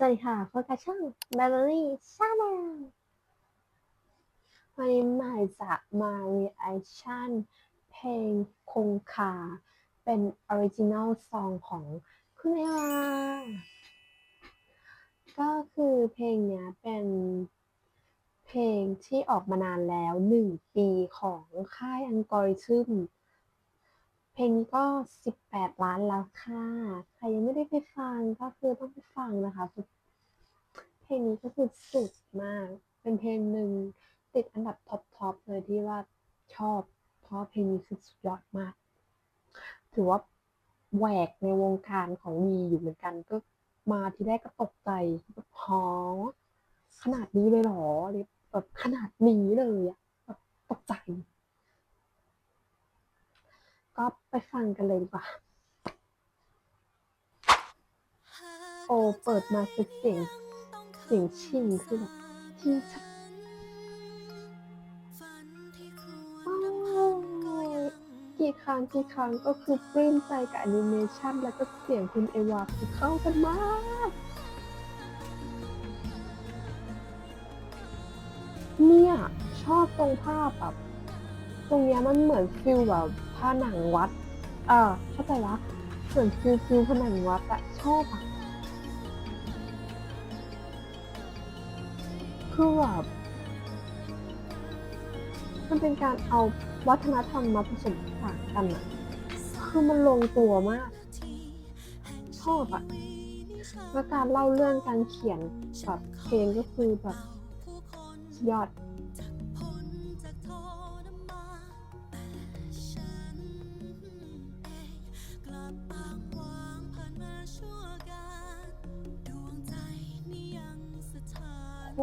สวัสดีค่ะพบกับช่อง Beverly Channel วันนี้หม่จะมา reaction เพลงคงคา เป็นออริจินัลซองของคุณเอวาก็คือเพลงเนี้ยเป็นเพลงที่ออกมานานแล้วหนึ่งปีของค่ายอังกอริทึม เพลงนี้ก็ 18 ล้านแล้วค่ะ ใครยังไม่ได้ไปฟังก็คือต้องไปฟังนะคะ เพลงนี้ก็คือสุดมาก เป็นเพลงหนึ่งติดอันดับท็อปทอปเลยที่ว่าชอบ เพราะเพลงนี้คือสุดยอดมาก ถือว่าแหวกในวงการของวีอยู่เหมือนกัน ก็มาที่แรกก็ตกใจแบบฮอขนาดนี้เลยหรอแบบขนาดนี้เลยอะแบบตกใจ ก็ไปฟังกันเลยดีกว่า โอเปิดมาคือเสียงเสียงชิงคือแบบชิงชักกี่ครั้งกี่ครั้งก็คือปลื้มใจกับแอนิเมชันแล้วก็เสียงคุณเอวาคือเข้ากันมากเนี่ย ชอบตรงภาพแบบ ตรงเนี้ยมันเหมือนฟิลแบบ ผนังวัด เออเข้าใจวะเหมือนฟิลฟิลผนังวัดอะชอบอะคือแบบมันเป็นการเอาวัฒนธรรมมาผสมผสานกันอะคือมันลงตัวมาก ชอบอะแล้วการเล่าเรื่องการเขียนแบบเพลงก็คือแบบยอด ห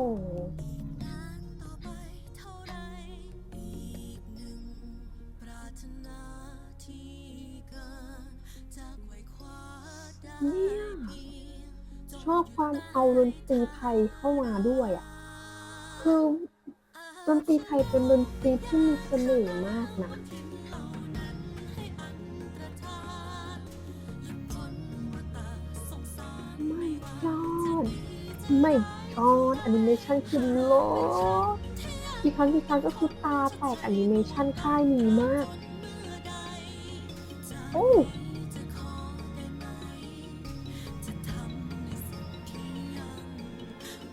เนี่ยชอบความเอาดนตรีไทยเข้ามาด้วยอะ คือดนตรีไทยเป็นดนตรีที่มีเสน่ห์มากนะไม่จอดไม่ อดแอนิเมชันคือโลกี่ครั้งกี่ครั้งก็คือตาแตกแอนิเมชันค่ายนี้มาก โอ้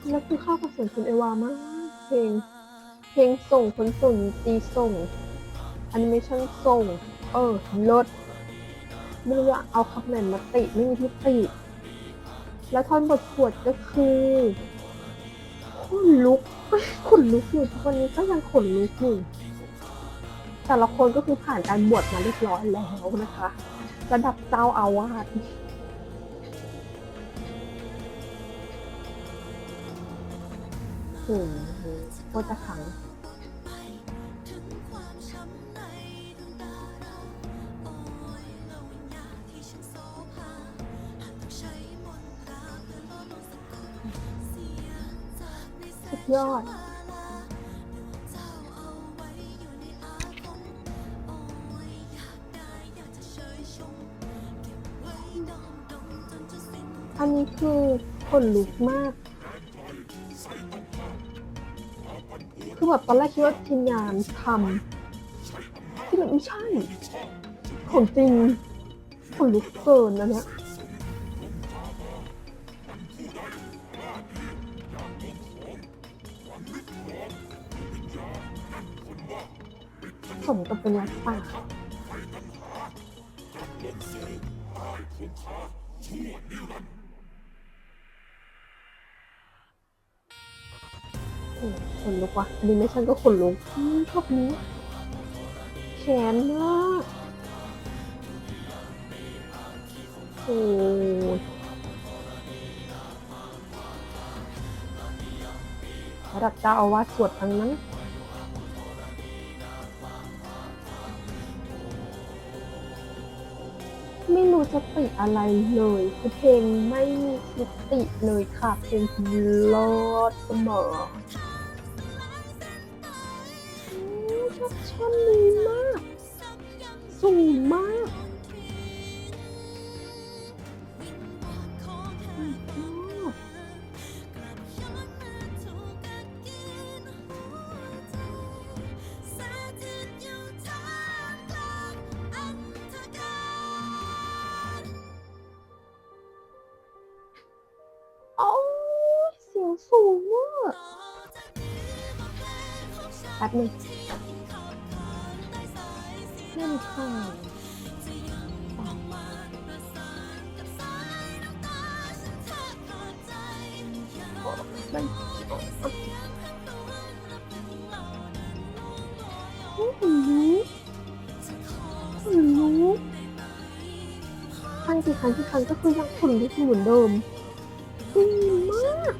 แล้วคือเข้ากับเสียงคุณเอวามาก เพลง เพลงส่งคนส่งตีส่งแอนิเมชันส่ง เออลดไม่รู้ว่าเอาคำไหนมาติ ไม่มีที่ติ แล้วท่อนบทสวดก็คือ ขนลุกอยู่ทุกวันนี้ก็ยังขนลุกอยู่แต่ละคนก็คือผ่านการบวชมาเรียบร้อยแล้วนะคะ ระดับเจ้าอาวาสโอ้โหโคตรจะขัง สุดยอด อันนี้คือขนลุกมาก คือแบบตอนแรกคิดว่าทีมงานทำที่แบบไม่ใช่ ของจริงขนลุกเกินนะเนี่ย สมกับเป็นวัดป่าขนลุกว่ะแอนิเมชันก็ขนลุกชอบนี้แขนมากโอ้ระดับเจ้าอาวาสสวดทั้งนั้น ไม่รู้จะติอะไรเลยคือเพลงไม่มีทิติเลยค่ะ เพลงรอดเสมออืมชอบช่อนนี้มาก สูงมาก โอ้เสียงสูงมากแป๊บหนึงเล่นค่ะโอ้มันโอ้โหรู้ขนลุกฟังกี่ครั้งกี่ครั้งก็คือยังขนลุกเหมือนเดิม ดีมาก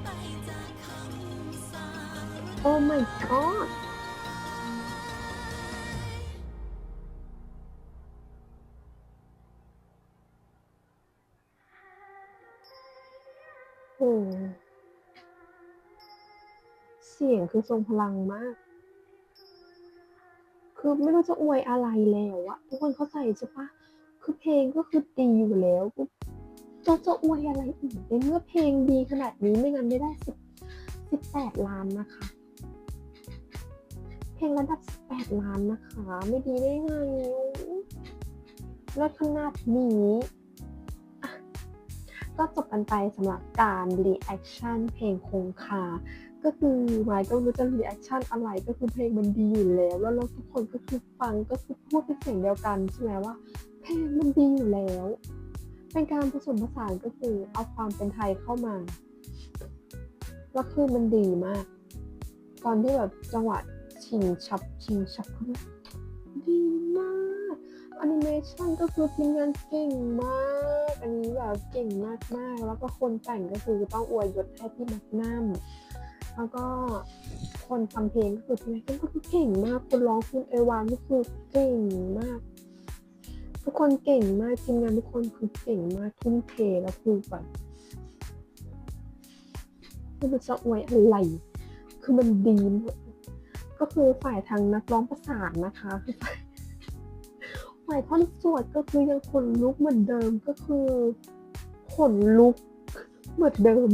โอ้ my god โอ้เสียงคือทรงพลังมาก คือไม่รู้จะอวยอะไรแล้วอะทุกคนเข้าใจใช่ปะคือเพลงก็คือดีอยู่แล้วก็ จะจะอวยอะไรอีกในเมื่อเพลงดีขนาดนี้ไม่งั้นไม่ได้สิบสิบแปดล้านนะคะ เพลงระดับสิบแปดล้านนะคะ ไม่ดีได้ไงแล้วขนาดนี้ก็จบกันไปสำหรับการ reaction เพลงคงคา ก็คือไมค์ก็รู้จะ reaction อะไรก็คือเพลงมันดีอยู่แล้ว แล้วเราทุกคนก็คือฟังก็คือพูดเป็นเสียงเดียวกันใช่ไหมว่าเพลงมันดีอยู่แล้ว เป็นการผสมผสานก็คือเอาความเป็นไทยเข้ามาแล้วคือมันดีมาก ตอนที่แบบจังหวะชิงชับชิงชับคือแบบดีมากแอนิเมชันก็คือทีมงานเก่งมาก อันนี้แบบเก่งมากมากๆแล้วก็คนแต่งก็คือต้องอวยยศให้พี่แม็กนัมแล้วก็คนทำเพลงก็คือพี่แม็กนัมก็คือเก่งมากคนร้องคุณเอวานก็คือเก่งมาก ทุกคนเก่งมากทีมงานทุกคนคือเก่งมากทุ่มเทแล้วคือแบบไม่รู้จะอวยอะไร คือมันดีหมดก็คือฝ่ายทางนักร้องประสานนะคะคือฝ่ายฝ่ายท่อนสวดก็คือยังขนลุกเหมือนเดิมก็คือขนลุกเหมือนเดิม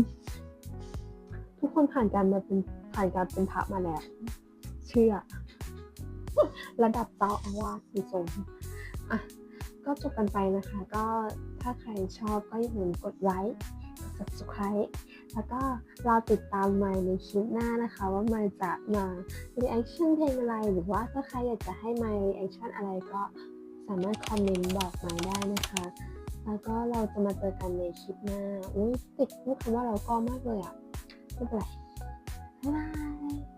ทุกคนผ่านการมาเป็นผ่านการเป็นพระมาแล้ว เชื่อ ระดับเจ้าอาวาสคือทรงอะ ก็จบกันไปนะคะ ก็ถ้าใครชอบก็อย่าลืมกดไลค์กด subscribe แล้วก็รอติดตามไมค์ในคลิปหน้านะคะ ว่าไมค์จะมา reaction เพลงอะไร หรือว่าถ้าใครอยากจะให้ไมค์ reaction อะไรก็สามารถคอมเมนต์บอกไมค์ได้นะคะ แล้วก็เราจะมาเจอกันในคลิปหน้า อุ้ยติดพูดคำว่าเราก็มากเลยอะไม่เป็นไรบ๊ายบาย